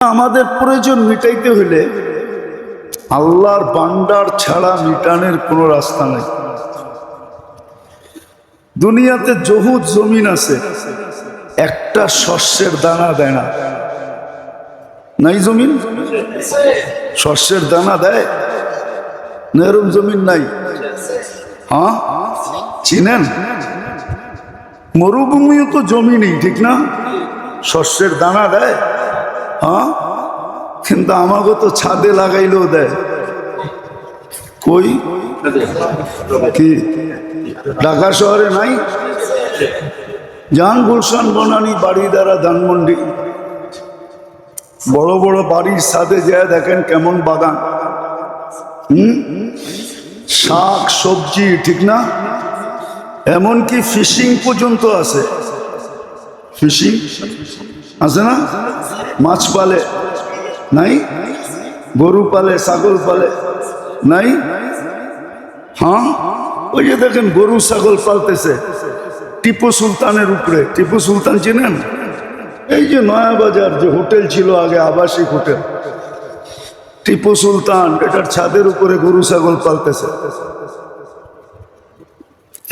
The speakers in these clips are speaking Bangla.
আমাদের প্রয়োজন মিটাইতে হলে আল্লাহর বান্ডার ছাড়া মিটানের কোনো রাস্তা নাই। দুনিয়াতে জহুদ জমিন আছে, একটা শস্যের দানা দেয় না। নাই জমিন? শস্যের দানা দেয়? না এরম জমিন নাই। হ্যাঁ? চিনেন? মরুভূমিও তো জমি নেই, ঠিক না? শস্যের দানা দেয়? হ্যাঁ? কিন্তু আমাকে তো ছাদে লাগাইলেও দেয়। কই? কি? ঢাকা শহরে নাই? জান গুলশান বনানি বাড়ি দ্বারা ধানমন্ডি। বড় বড় বাড়ির সাথে যায় দেখেন কেমন বাগান। হুম? শাক, সবজি, ঠিক না? এমনকি ফিশিং পর্যন্ত আছে। ফিশিং? আছে না? মাছ পালে নাই? গরু পালে, ছাগল পালে নাই? হ্যাঁ? ওই যে দেখেন, গরু, ছাগল পালতেছে। টিপু সুলতানের উপরে। টিপু সুলতান চিনেন? এই যে নয়াবাজার, যে হোটেল ছিল আগে, আবাসিক হোটেল। টিপু সুলতান, এটার ছাদের উপরে গরু, ছাগল পালতেছে।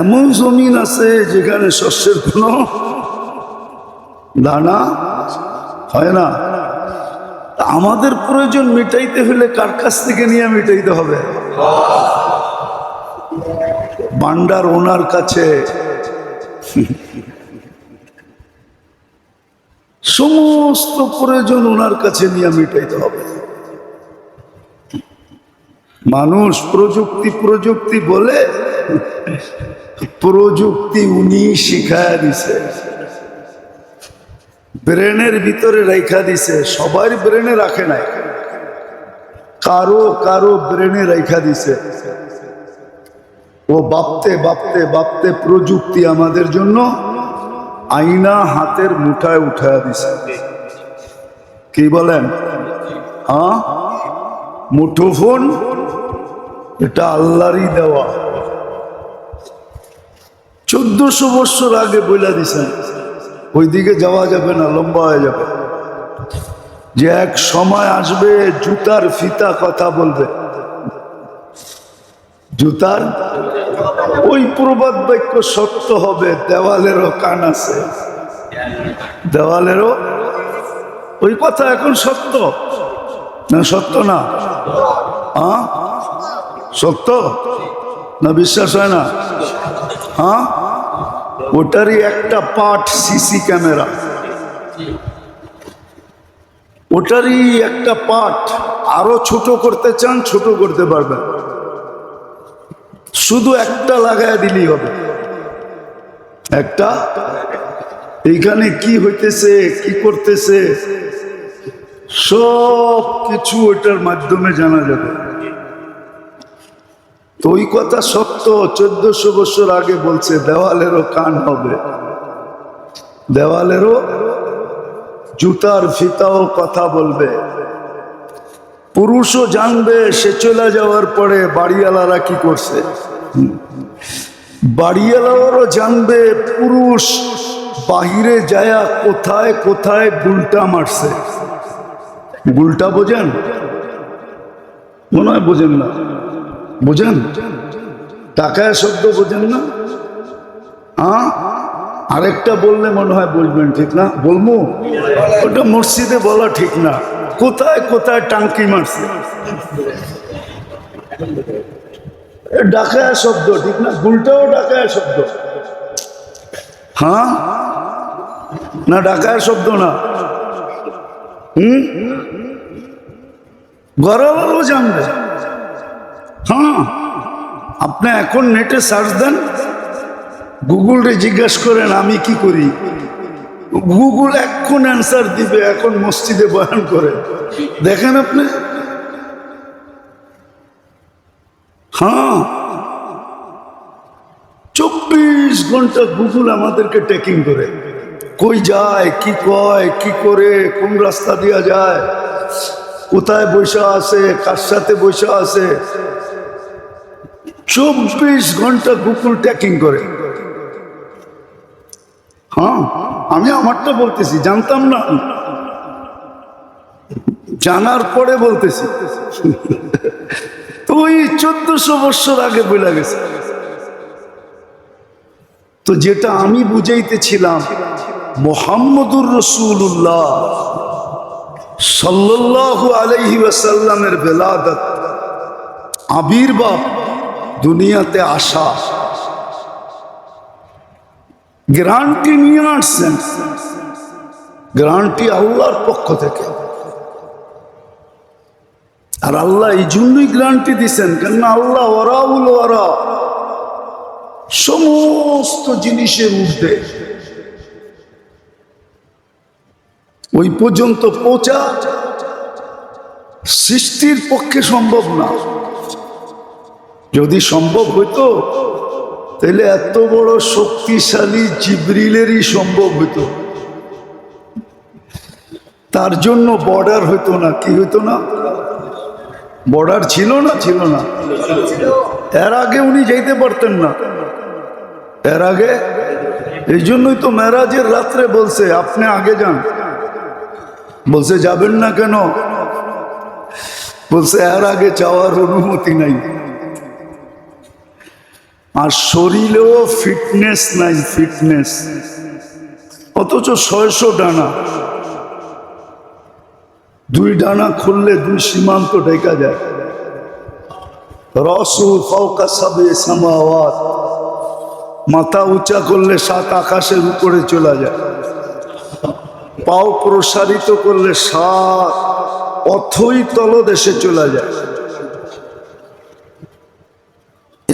এমন জমিন আছে যেখানে শস্যের কোনো দানা হয় না। আমাদের প্রয়োজন মিটাইতে হলে কার কাছ থেকে নিয়ে মিটাইতে হবে? বান্ডার ওনার কাছে। সমস্ত প্রয়োজন ওনার কাছে নিয়ে মিটাইতে হবে। মানুষ প্রযুক্তি প্রযুক্তি বলে, প্রযুক্তি উনি শিখায় দিছে। ব্রেনের ভিতরে রেখা দিছে সবার ব্রেনে রাখে নাই। কারও কারও ব্রেনে রেখা দিছে। ও বাপতে বাপতে বাপতে প্রযুক্তি আমাদের জন্য আইনা হাতের মুঠায় উঠায় দিছে। কি বলেন? হ্যাঁ? মুঠোফোন? এটা আল্লাহরই দেওয়া। চোদ্দশো বছর আগে বইলা দিছেন। ওইদিকে যাওয়া যাবে না, লম্বা হয়ে যাবে। যে এক সময় আসবে, জুতার ফিতা কথা বলবে। জুতার? ওই প্রবাদ বাক্য সত্য হবে, দেওয়ালেরও কান আছে। দেওয়ালেরও? ওই কথা এখন সত্য? না সত্য না? হ্যাঁ সত্য? না বিশ্বাস হয় না? হ্যাঁ ওটারই একটা পার্ট সিসি ক্যামেরা ওটারই একটা পার্ট আরও ছোট করতে চান, ছোট করতে পারবেন। শুধু একটা লাগায় দিলেই হবে। একটা, এইখানে কি হইতেছে, কি করতেছে সব কিছু ওটার মাধ্যমে জানা যাবে। তো ওই কথা সত্য, চোদ্দশো বছর আগে বলছে, দেওয়ালেরও কান হবে। দেওয়ালেরও জুতার ফিতাও কথা বলবে। পুরুষও জানবে, সে চলে যাওয়ার পরে বাড়িওয়ালারা কি করছে? বাড়িওয়ালারও জানবে, পুরুষ বাহিরে যায়া কোথায় কোথায় গুলটা মারছে। গুলটা বোঝেন? মনে হয় বোঝেন না। বোঝেন? টাকায় শব্দ বোঝেন না? হ্যাঁ আরেকটা বললে মনে হয় বলবেন ঠিক না? বলব? ওটা মসজিদে বলা ঠিক না। কোথায় কোথায় টাঙ্কি মারছে? ডাকায় শব্দ, ঠিক না? গুলটাও ডাকায় শব্দ। হ্যাঁ? না, ডাকায় শব্দ না। হুম? গরবারও জানবে। হ্যাঁ। আপনি এখন নেটে সার্চ দেন গুগলরে জিজ্ঞেস করেন, আমি কি করি? গুগল এখন অ্যান্সার দিবে, এখন মসজিদে বয়ান করে। দেখেন আপনি? হ্যাঁ। চব্বিশ ঘণ্টা গুগল আমাদেরকে টেকিং করে। কই যায়, কি কয়, কি করে, কোন রাস্তা দিয়া যায়, কোথায় বৈশা আছে, কার সাথে বৈশা আছে চব্বিশ ঘণ্টা গুগল ট্যাকিং করে। হ্যাঁ আমি আমারটা বলতেছি, জানতাম না। জানার পরে বলতেছি। তো ওই চোদ্দশো বৎসর আগে বলে গেছে। তো যেটা আমি বুঝাইতেছিলাম, মোহাম্মদুর রসুল্লাহ সাল্লাল্লাহু আলাইহি ওয়াসাল্লামের বেলাদত আবির্ভাব দুনিয়াতে আসা। গ্রান্টি নিয়ে আসছেন গ্রান্টি আল্লাহর পক্ষ থেকে। আর আল্লাহ এই জন্যই গ্রান্টি দিচ্ছেন কেননা আল্লাহ ওরাউল ওরা সমস্ত জিনিসের ঊর্ধ্বে। ওই পর্যন্ত পৌঁছা সৃষ্টির পক্ষে সম্ভব না। যদি সম্ভব হইতো, তাহলে এত বড় শক্তিশালী জিব্রিলেরই সম্ভব হইতো। তার জন্য বর্ডার হইতো না, কি হইতো না? বর্ডার ছিল না ছিল না। এর আগে উনি যাইতে পারতেন না। এর আগে? এই জন্যই তো মেরাজের রাত্রে বলছে, আপনি আগে যান। বলছে, যাবেন না কেন? বলছে, এর আগে যাওয়ার অনুমতি নাই। আর শরীরেও ফিটনেস নাই ফিটনেস অথচ ছয়শো ডানা। দুই ডানা খুললে দুই সীমান্ত ঢেকা যায়। রসু সাবে সামাওয়াত। মাথা উঁচা করলে সাত আকাশের উপরে চলে যায়। পাও প্রসারিত করলে সাত। অথই তলদেশে চলে যায়।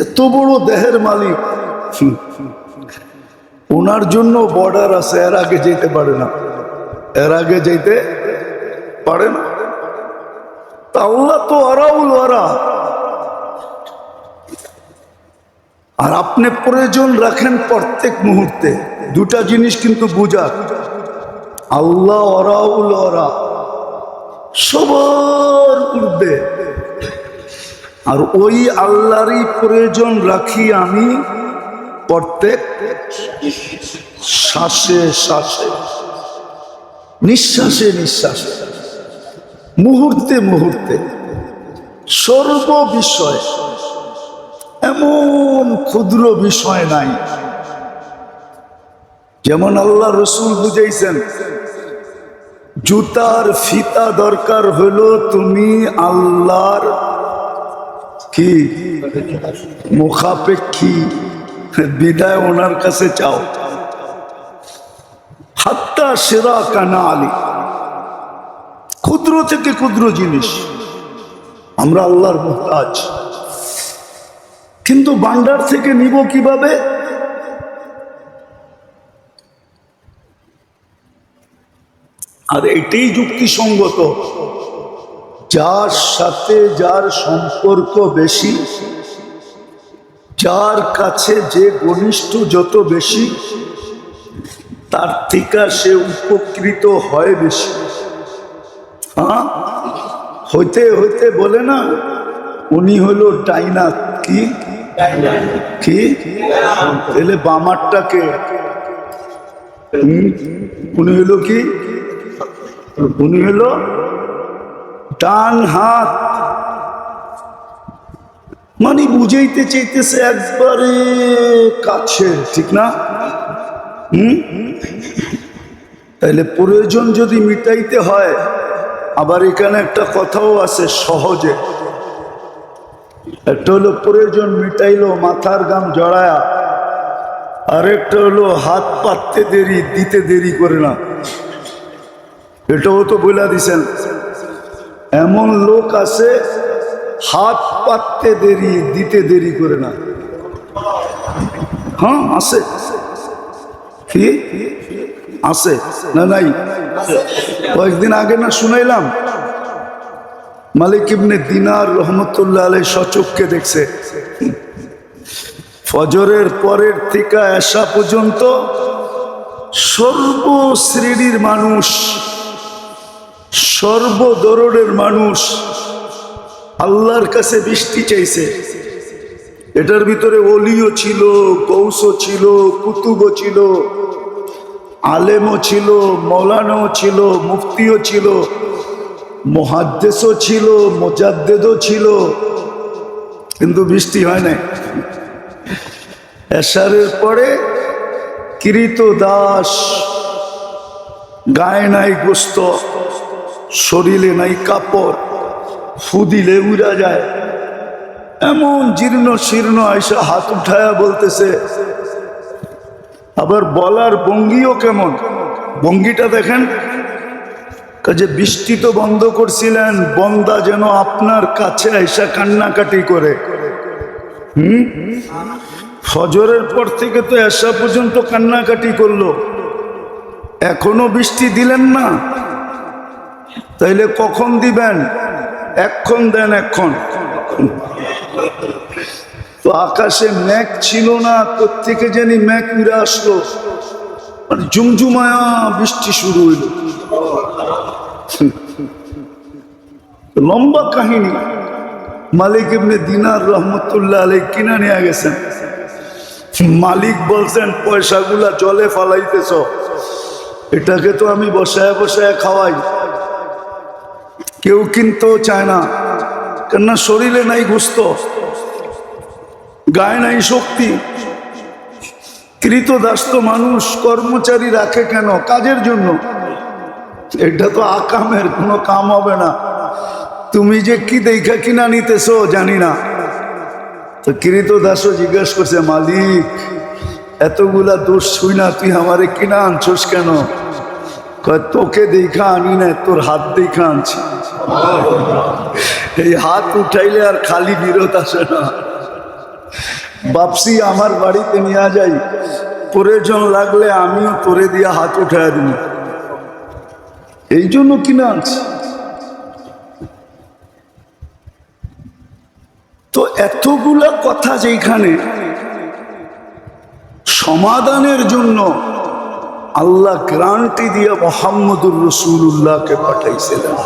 এত বড় দেহের মালিক। ওনার জন্য বর্ডার আছে, এর আগে যেতে পারে না। এর আগে যেতে পারে না। আল্লাহ তো আরাউল আরা আর আপনি প্রয়োজন রাখেন প্রত্যেক মুহূর্তে। দুটা জিনিস কিন্তু বুঝার। আল্লাহ অরাউল অরা সবার ঊর্ধ্বে আর ওই আল্লাহরই প্রয়োজন রাখি আমি প্রত্যেক শ্বাসে শ্বাসে, নিঃশ্বাসে নিঃশ্বাসে, মুহূর্তে মুহূর্তে, সর্ব বিষয়, এমন ক্ষুদ্র বিষয় নাই। যেমন আল্লাহ রসুল বুঝাইছেন, জুতার ফিতা দরকার হলো তুমি আল্লাহর কি? মুখাপেক্ষী। বিদায় ওনার কাছে চাও। হাত্তা সেরা কানা আলী ক্ষুদ্র থেকে ক্ষুদ্র জিনিস। আমরা আল্লাহর মোহতাজ। কিন্তু বান্ডার থেকে নিব কীভাবে? আর এটাই যুক্তিসঙ্গত। যার সাথে যার সম্পর্ক বেশি, যার কাছে যে ঘনিষ্ঠ যত বেশি, তার থেকে সে উপকৃত হয় বেশি। হ্যাঁ? হইতে হইতে বলে না, উনি হলো ডাইনা কি? কি? তাহলে বামারটাকে উনি হলো কি? উনি হলো ডান হাত। মানে বুঝাইতে চাইতেছে একবারে কাছে, ঠিক না? হুম? তাহলে প্রয়োজন যদি মিটাইতে হয়, আবার এখানে একটা কথাও আছে সহজে। একটা হলো প্রয়োজন মিটাইলো, মাথার গাম জড়ায়া। আরেকটা হলো হাত পাততে দেরি, দিতে দেরি করে না। এটাও তো বলে দিছেন। এমন লোক আছে, হাত পাততে দেরি, দিতে দেরি করে না। হ্যাঁ আছে। কি? আছে না নাই? কয়েকদিন আগে না শুনাইলাম, মালিক ইবনে দিনার রহমতুল্লাহ আলাই সচককে দেখছে। ফজরের পরের থেকে আসা পর্যন্ত সর্বশ্রেণীর মানুষ সর্বদরনের মানুষ আল্লাহর কাছে বৃষ্টি চাইছে। এটার ভিতরে অলিও ছিল কৌশও ছিল, কুতুবও ছিল, আলেমও ছিল, মৌলানাও ছিল, মুফতিও ছিল মহাদ্দেশও ছিল, মোজাদ্দেদও ছিল। কিন্তু বৃষ্টি হয় নাই। এশারের পরে কৃত দাস গায়ে নাই গোস্ত। শরীরে নাই কাপড়, ফুদিলে উড়া যায়। এমন জীর্ণ শীর্ণ আইসা হাত উঠায়া বলতেছে, আবার বলার ভঙ্গিও কেমন? ভঙ্গিটা দেখেন। কাজে বৃষ্টি তো বন্ধ করছিলেন, বন্দা যেন আপনার কাছে আইসা কান্নাকাটি করে। হুম? ফজরের পর থেকে তো এসা পর্যন্ত কান্নাকাটি করল। এখনও বৃষ্টি দিলেন না? তাইলে কখন দিবেন? এক্ষণ দেন এক্ষণ তো আকাশে মেঘ ছিল না কোথেকে জানি মেঘ উড়ে আসলো। মানে জুমজুমায়া বৃষ্টি শুরু হইল। লম্বা কাহিনী। মালিক এমনি দিনার রহমতুল্লাহ আলাই কিনা নিয়ে গেছেন। মালিক বলছেন, পয়সাগুলা জলে ফালাইতেছ। এটাকে তো আমি বসায় বসায় খাওয়াই। কেউ কিনতেও চায় না। কেননা শরীরে নাই গুস্ত, গায়ে নাই শক্তি। কৃতদাস্ত মানুষ কর্মচারী রাখে কেন? কাজের জন্য। এটা তো আকামের, কোনো কাম হবে না। তুমি যে কি দেখা কিনা নিতেছো জানি না। তো কৃত দাসও জিজ্ঞেস করছে, মালিক, এতগুলা দোষ ছুই না, তুই আমারে কিনা আনছোস কেন? তোকে দেখা আনি না তোর হাত দেখা আনছি। এই হাত উঠাইলে আর খালি বিরত আসে না। বাপসি আমার বাড়িতে নিয়ে যাই। প্রয়োজন লাগলে আমিও তোরে দিয়ে হাত উঠায় দিন এই জন্য কিনা আনছি? তো এতগুলা কথা যেখানে সমাধানের জন্য আল্লাহ গ্রান্টি দিয়ে মোহাম্মদুর রসুল্লাহকে পাঠাইছিলেন।